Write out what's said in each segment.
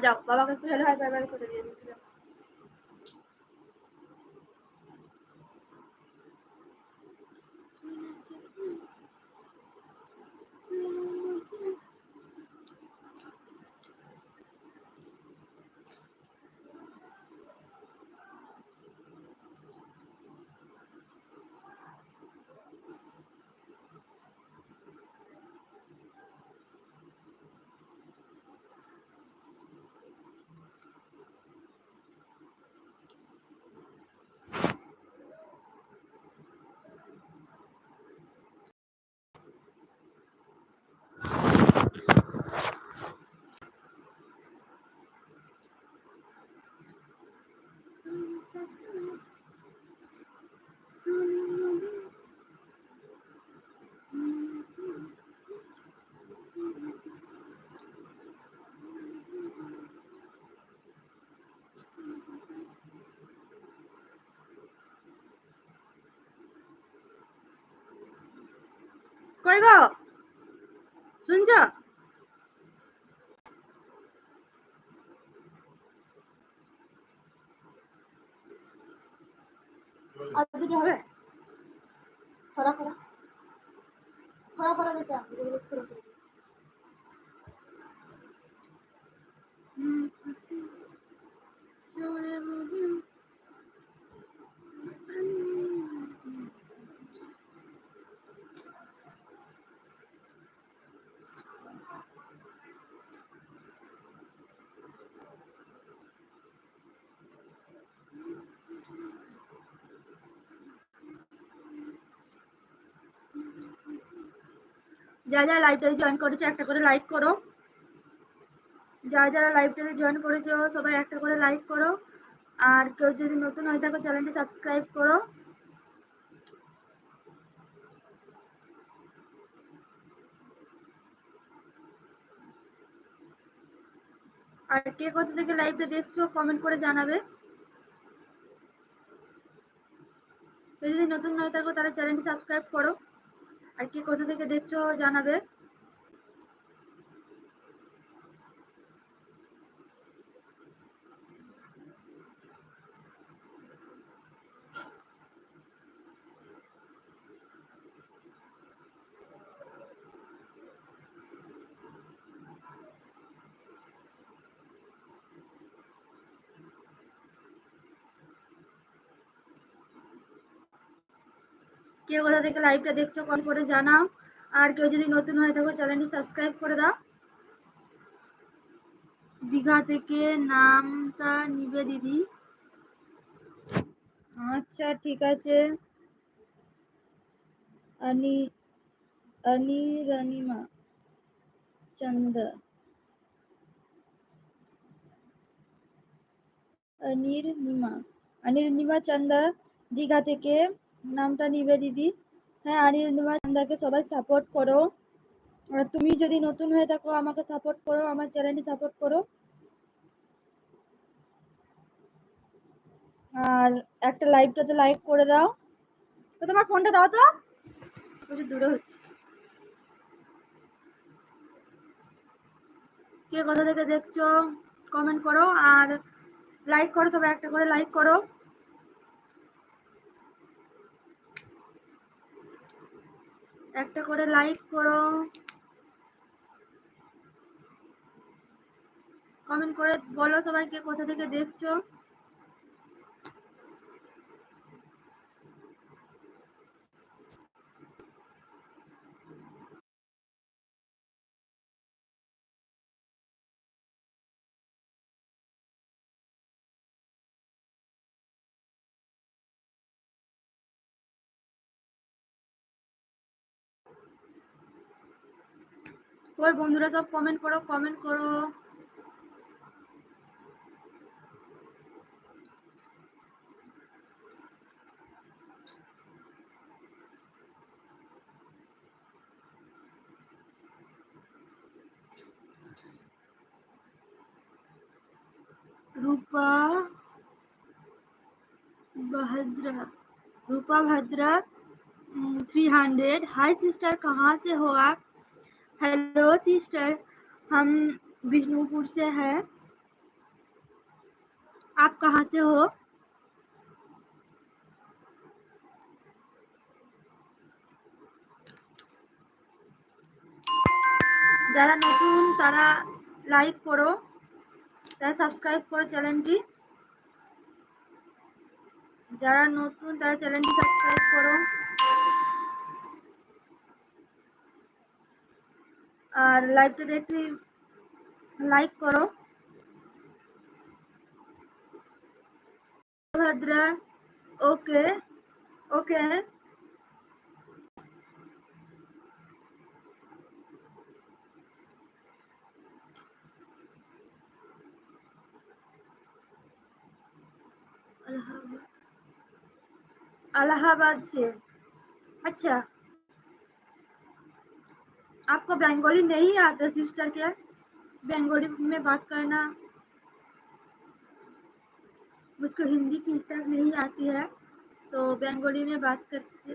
যাও বাবাকে একটু বাই বাই করে দিয়ে 来一个，尊敬。যা যা লাইভটাতে জয়েন করেছে, একটা করে লাইক করো। যারা যারা লাইভটাতে জয়েন করেছ, সবাই একটা করে লাইক করো। আর কেউ যদি নতুন হয়ে থাকো চ্যানেলটি সাবস্ক্রাইব করো। আর কে কোথা থেকে লাইভটা দেখছ কমেন্ট করে জানাবে। যদি নতুন হয়ে থাকো তাহলে চ্যানেলটি সাবস্ক্রাইব করো। আর কি কোথা থেকে দেখছ জানাবে? কে কোথা থেকে লাইভটা দেখছ কল করে জানাও। আর কেউ যদি নতুন হয়ে থাকো চ্যানেলটি সাবস্ক্রাইব করে দাও। দীঘা থেকে নামটা নিবে দিদি। আচ্ছা ঠিক আছে। আনি আনি রানিমা চন্দা। অনির নিমা অনির নিমা চান্দা দীঘা থেকে নামটা নিবে দিদি। হ্যাঁ নিমা চান্দাকে সবাই সাপোর্ট করো। আর তুমি যদি নতুন হয়ে থাকো, আমাকে সাপোর্ট করো, আমার চ্যানেলটি সাপোর্ট করো। আর একটা লাইভটাতে লাইক করে দাও। তো তোমার ফোনটা দাও তো। দূরে হচ্ছে। কে কোথা থেকে দেখছ কমেন্ট করো। আর লাইক করো সবাই, একটা করে লাইক করো। একটা করে লাইক করো। কমেন্ট করে বলো সবাইকে কোথা থেকে দেখছ। ওই বন্ধুরা সব কমেন্ট করো কমেন্ট করো Rupa Bhadra Rupa Bhadra three hundred hi sister कहाँ से हो आप हेलो सिस्टर हम बिष्णुपुर से हैं आप कहाँ से हो যারা নতুন তারা লাইক করো তারা সাবস্ক্রাইব করো চ্যানেলটি যারা নতুন তারা চ্যানেলটি সাবস্ক্রাইব করো আর লাইভটা দেখে লাইক করো ভদ্রা ওকে ওকে इलाहाबाद से अच्छा आपको बंगाली नहीं आता सिस्टर क्या बंगाली में बात करना। मुझको हिंदी ठीक ठाक नहीं आती है तो बंगाली में बात करते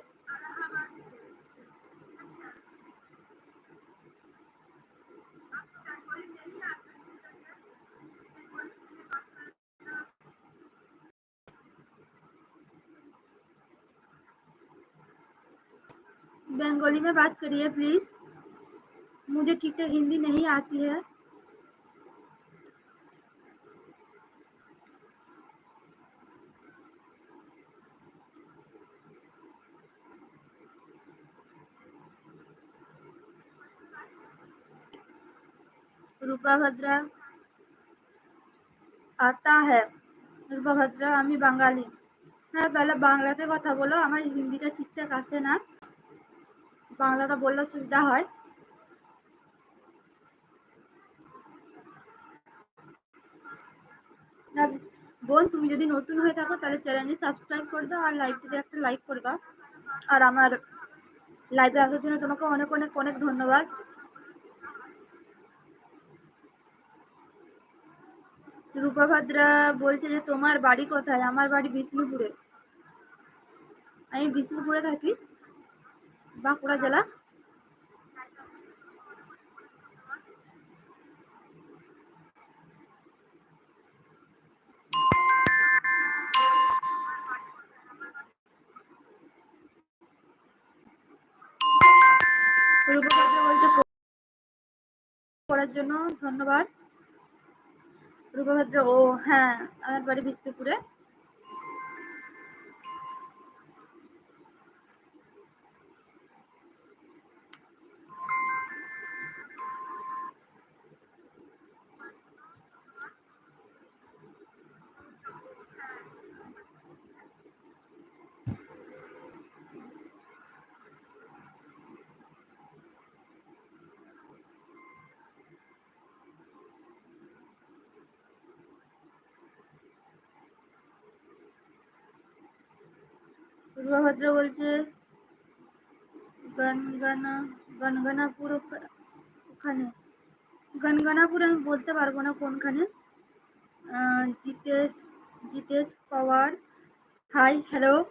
बंगाली में बात करिए प्लीज़ मुझे ठीक ठाक हिंदी नहीं आती है रूपा भद्रा आता है রূপা ভদ্রা আমি বাঙালি হ্যাঁ তাহলে বাংলাতে কথা বলো আমার হিন্দিটা ঠিকঠাক আসে না বাংলাটা বললে সুবিধা হয় না, বোন, তুমি যদি নতুন হয়ে থাকো, তাহলে চ্যানেলটি সাবস্ক্রাইব করে দাও আর লাইভটিতে একটা লাইক করে দাও। আর আমার লাইভে আসার জন্য তোমাকে অনেক অনেক অনেক ধন্যবাদ। রূপা ভাদ্রা বলছে যে, তোমার বাড়ি কোথায়? আমার বাড়ি বিষ্ণুপুরে। আমি বিষ্ণুপুরে থাকি, বাঁকুড়া জেলা। করার জন্য ধন্যবাদ। রূপভদ্র ও হ্যাঁ আমার বাড়ি বিষ্ণুপুরে। রূপভদ্র বলছে, গনগানা, গনগানাপুর ওখা- ওখানে। গনগানাপুর আমি বলতে পারব না কোনখানে। Jitesh Jitesh power. Hi, hello.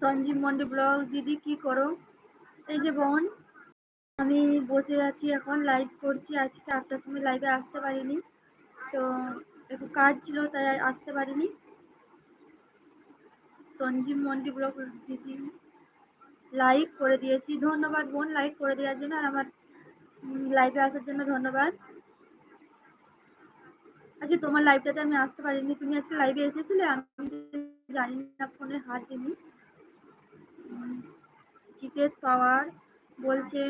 Sanjeev Mondi blog, দিদি, কি করো? এই যে বোন, আমি বসে আছি এখন লাইভ করছি। আজকে আটটার সময় লাইভে আসতে পারিনি। তো একটু কাজ ছিল তাই আর আসতে পারিনি সঞ্জীব মন্ডি ব্লগ দিদি লাইক করে দিয়েছি ধন্যবাদ বোন লাইক করে দেওয়ার জন্য আর আমার লাইভে আসার জন্য ধন্যবাদ আচ্ছা তোমার লাইভটাতে আমি আসতে পারিনি তুমি আজকে লাইভে এসেছিলে আমি জানি না ফোনে হাত দিনি উম, জিতেশ পাওয়ার বলছে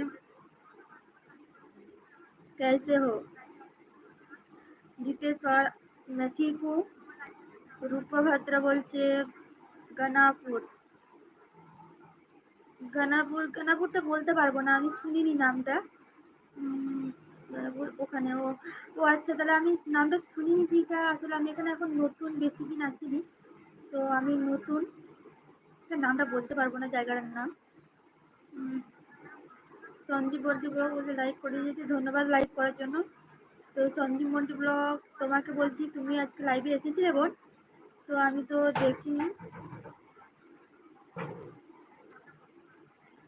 कैसे हो জিতেশ পাওয়ার मैं ठीक हूँ রূপা ভাত্রা বলছে গানাপুর গানাপুর গানাপুরটা বলতে পারবো না আমি শুনিনি নামটা উম, গানাপুর ওখানে ও ও আচ্ছা তাহলে আমি নামটা শুনিনি ঠিক আছে, আসলে আমি এখানে এখন নতুন বেশি দিন আসিনি তো আমি নতুন তো নামটা বলতে পারবো না জায়গাটার নাম উম, সঞ্জীব মন্ডি ব্লগ বলে লাইক করে দিয়েছি ধন্যবাদ লাইক করার জন্য তো সঞ্জীব মন্ডি ব্লগ, তোমাকে বলছি, তুমি আজকে লাইভে এসেছিলে বোন তো আমি তো দেখিনি।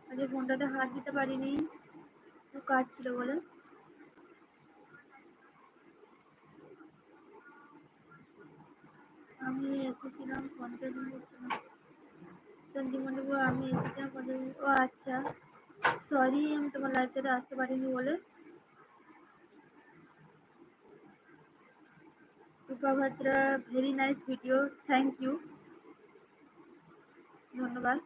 আজকে ফোনটাতে হাত দিতে পারিনি। কাজ ছিল বলে। আমি এসেছিলাম পঞ্চাশ করছিলাম সঞ্জীব আমি এসেছিলাম পঞ্চাশ দিন ও আচ্ছা সরি আমি তোমার লাইভটাতে আসতে পারিনি বলে। Rupa Bhadra very nice video thank you ধন্যবাদ।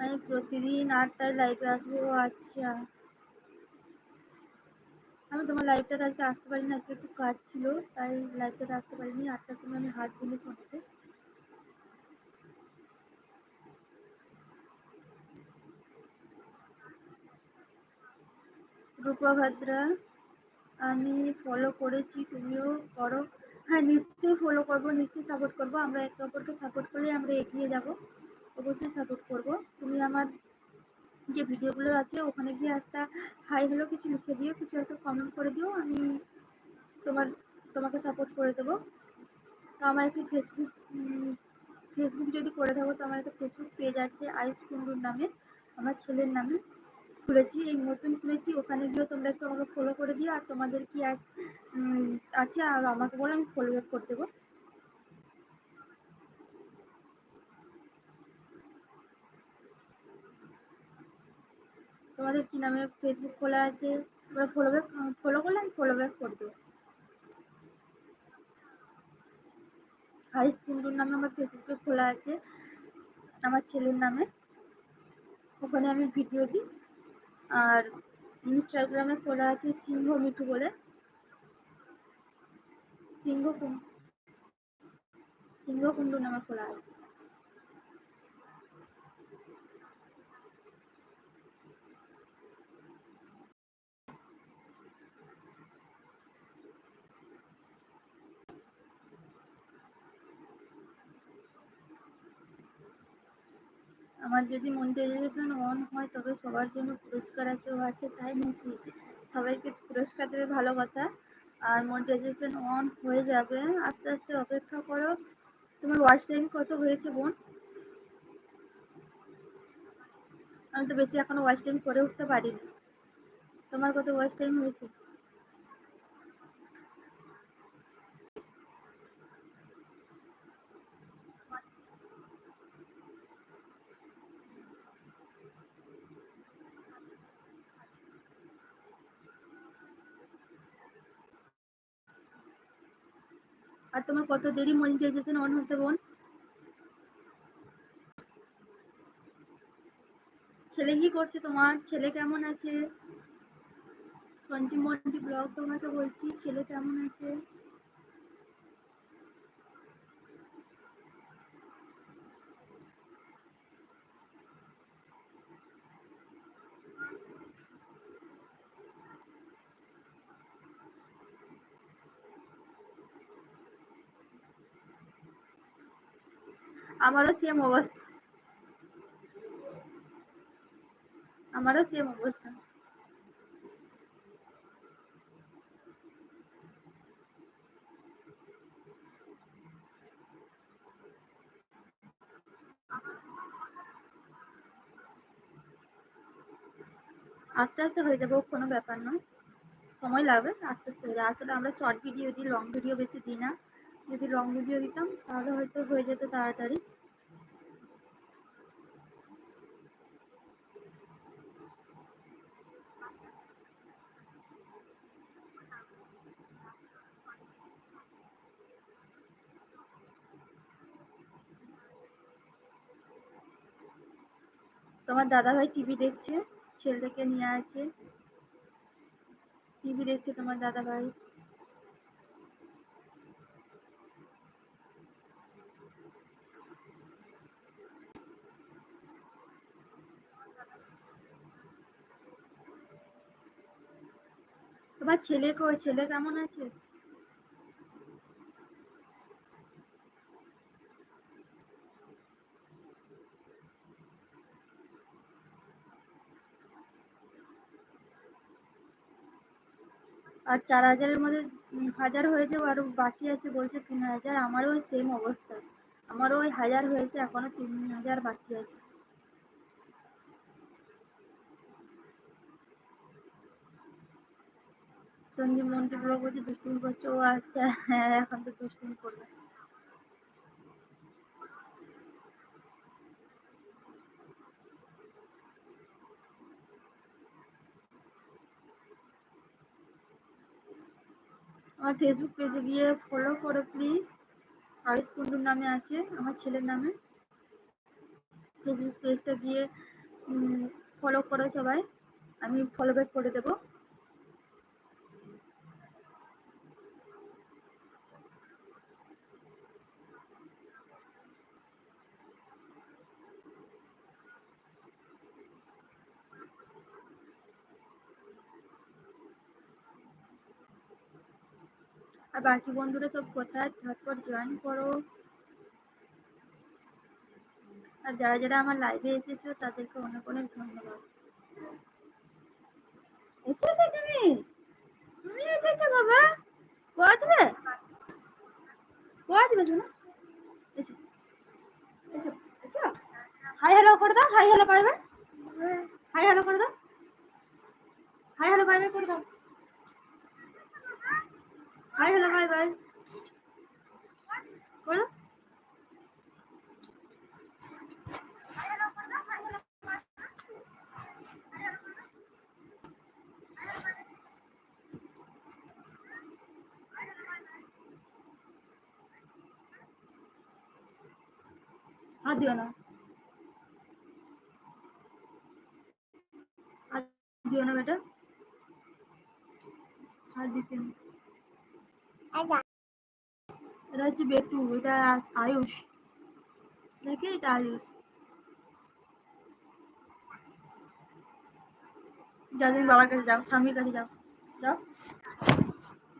আমি প্রতিদিন আটটায় লাইভে আসব, ও আচ্ছা। আমি তোমার লাইভটাতে আজকে আসতে পারিনি, আজকে একটু কাজ ছিল, তাই লাইভটাতে আসতে পারিনি। আটটার সময় আমি হাত দিলি ফোনতে রূপা ভাদ্রা আমি ফলো করেছি, তুমিও করো। হ্যাঁ নিশ্চয়ই ফলো করব, নিশ্চয়ই সাপোর্ট করব। আমরা একে অপরকে সাপোর্ট করলে আমরা এগিয়ে যাব। অবশ্যই সাপোর্ট করব। তুমি আমার যে ভিডিওগুলো আছে, ওখানে গিয়ে একটা হাই হ্যালো কিছু লিখে দিও, কিছু একটা কমেন্ট করে দিও, আমি তোমার, তোমাকে সাপোর্ট করে দেবো। তো আমার একটি ফেসবুক ফেসবুক যদি করে থাকো, তো আমার একটা ফেসবুক পেজ আছে, আয়ুষ কুন্ডুর নামে, আমার ছেলের নামে। খুলেছি, এই নতুন খুলেছি, ওখানে গিয়েও তোমরা একটু আমাকে ফলো করে দিও, আর তোমাদের কি আছ- আর আমাকে বলো, আমি ফলো করে দেবো তোমাদের কি নামে ফেসবুক খোলা আছে তোমরা ফলো ব্যাক ফলো করলে আমি ফলো ব্যাক করে দেবো। হাইস কুন্ডুর নামে আমার ফেসবুকে খোলা আছে, আমার ছেলের নামে। ওখানে আমি ভিডিও দিই। আর ইনস্টাগ্রামে খোলা আছে সিংহ মিঠু বলে। সিংহ কুন- সিংহ কুন্ডু নামে খোলা আছে। আমার যদি মনিটাইজেশন অন হয়, তবে সবার জন্য পুরস্কার আছে, ও আছে তাই নাকি? সবাইকে পুরস্কার দেবে, ভালো কথা। আর মনিটাইজেশন অন হয়ে যাবে। আস্তে আস্তে অপেক্ষা করো। তোমার ওয়াচ টাইম কত হয়েছে, বোন? আমি তো বেশি এখনও ওয়াচ টাইম করে উঠতে পারিনি। তোমার কত ওয়াচ টাইম হয়েছে? আর তোমার কত দেরি মনিটাইজেশন অন হতে বোন ছেলে কি করছে তোমার? ছেলে কেমন আছে? সঞ্জীব মন্ডি ব্লগ তোমাকে বলছি, ছেলে কেমন আছে? আমারও সেম অবস্থা। আমারও সেম অবস্থা। আস্তে আস্তে হয়ে যাবে, কোনো ব্যাপার নয়। সময় লাগবে, আস্তে আস্তে হয়ে যাবে। আসলে আমরা শর্ট ভিডিও দিই লং ভিডিও বেশি দিই না। যদি লং ভিডিও দিতাম, তাহলে হয়তো হয়ে যেত তাড়াতাড়ি। তোমার দাদা ভাই টিভি দেখছে, ছেলেটাকে নিয়ে আছে। টিভি দেখছে তোমার দাদা তোমার ছেলে কই? ছেলে কেমন আছে? আর চার হাজারের মধ্যে হাজার হয়েছে আরও বাকি আছে বলছে তিন হাজার। আমারও সেম অবস্থা। আমারও ওই হাজার হয়েছে, এখনও তিন হাজার বাকি আছে। সঞ্জীব মন্ত্রী ব্লগ বলছে দুষ্টুমি করছে। ও আচ্ছা হ্যাঁ এখন তো দুষ্টুমি করবে। আমার ফেসবুক পেজে গিয়ে ফলো করো প্লিজ আরিস কুন্ডুর নামে আছে, আমার ছেলের নামে। ফেসবুক পেজটা গিয়ে ফলো করো সবাই। আমি ফলো ব্যাক করে দেবো। আর বাকি বন্ধুরা সব কোথায়? ঝটপট জয়েন করো। আর যারা যারা আমার লাইভে এসেছ, তাদেরকে অনেক অনেক ধন্যবাদ। তুমি? তুমি হাই হ্যালো করে দাও। হাই হ্যালো পারবে হাই হ্যালো করে দাও। হাই হ্যালো পারবে করে দাও। হাই হ্যালো বাই বাই দাও হাত দিও না হাত দিও না বেটা হাত দিতে আজা এটা হচ্ছে বেটু, এটা আয়ুষ। দেখে এটা আয়ুষ। যাও বাবার কাছে যাও, স্বামীর কাছে যাও। যাও।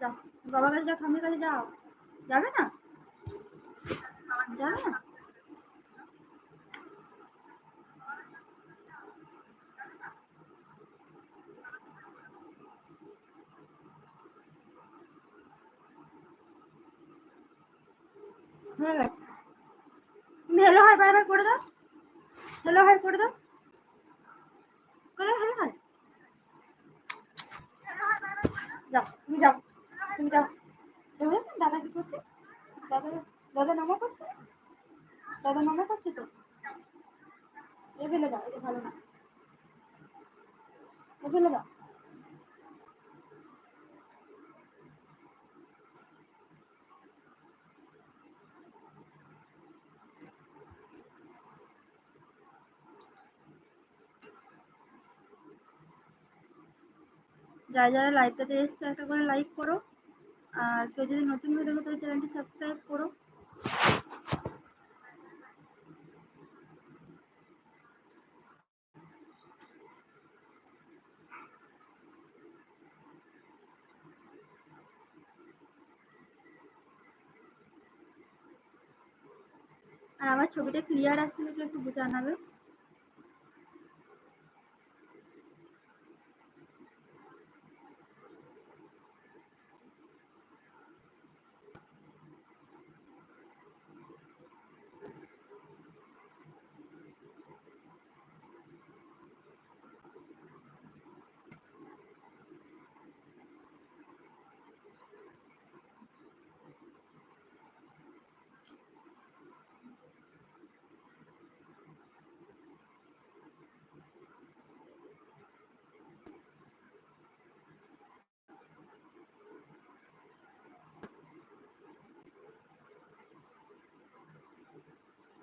যাও। বাবার কাছে যাও, স্বামীর কাছে যাও। যাবে না? যাবে না? হয়ে তুমি হ্যালো হাই বারবার করে দাও। হ্যালো হাই করে দাও। করে হ্যালো হাই যাও, তুমি যাও তুমি যাও। তুমি দাদা কি করছে? দাদা দাদা নামা করছে? দাদা নামা করছে তো? এ ফেলে দাও এটা ভালো না। এ ফেলে দাও। যারা যারা লাইভটাতে এসছো, একটা করে লাইক করো। আর কেউ যদি নতুন হয়ে থাকো, তাহলে চ্যানেলটি সাবস্ক্রাইব করো। আর আমার ছবিটা ক্লিয়ার আসছে নাকি একটু জানাবে।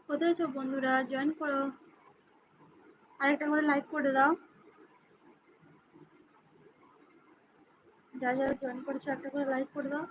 কোথায় সব বন্ধুরা? জয়েন করো। আরেকটা করে লাইক করে দাও। যা যারা জয়েন করেছ, একটা করে লাইক করে দাও।